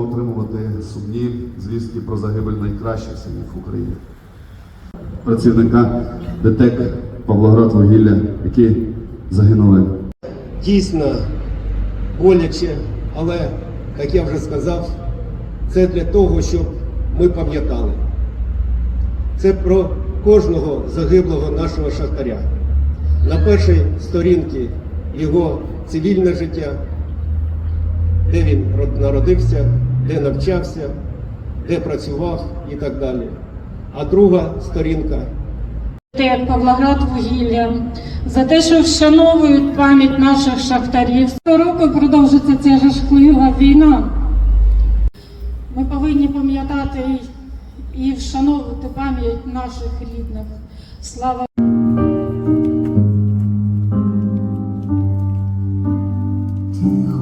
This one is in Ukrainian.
отримувати сумні звістки про загибель найкращих синів України. Працівника ДТЕК Павлоград вугілля, які загинули дійсно боляче, але, як я вже сказав, це для того, щоб ми пам'ятали. Це про кожного загиблого нашого шахтаря. На першій сторінці його цивільне життя, де він народився, де навчався, де працював і так далі. А друга сторінка Павлоград вугілля за те, що вшановують пам'ять наших шахтарів. Сто Року продовжиться ця жахлива війна. Ми повинні пам'ятати і вшановувати пам'ять наших рідних. Слава Тихо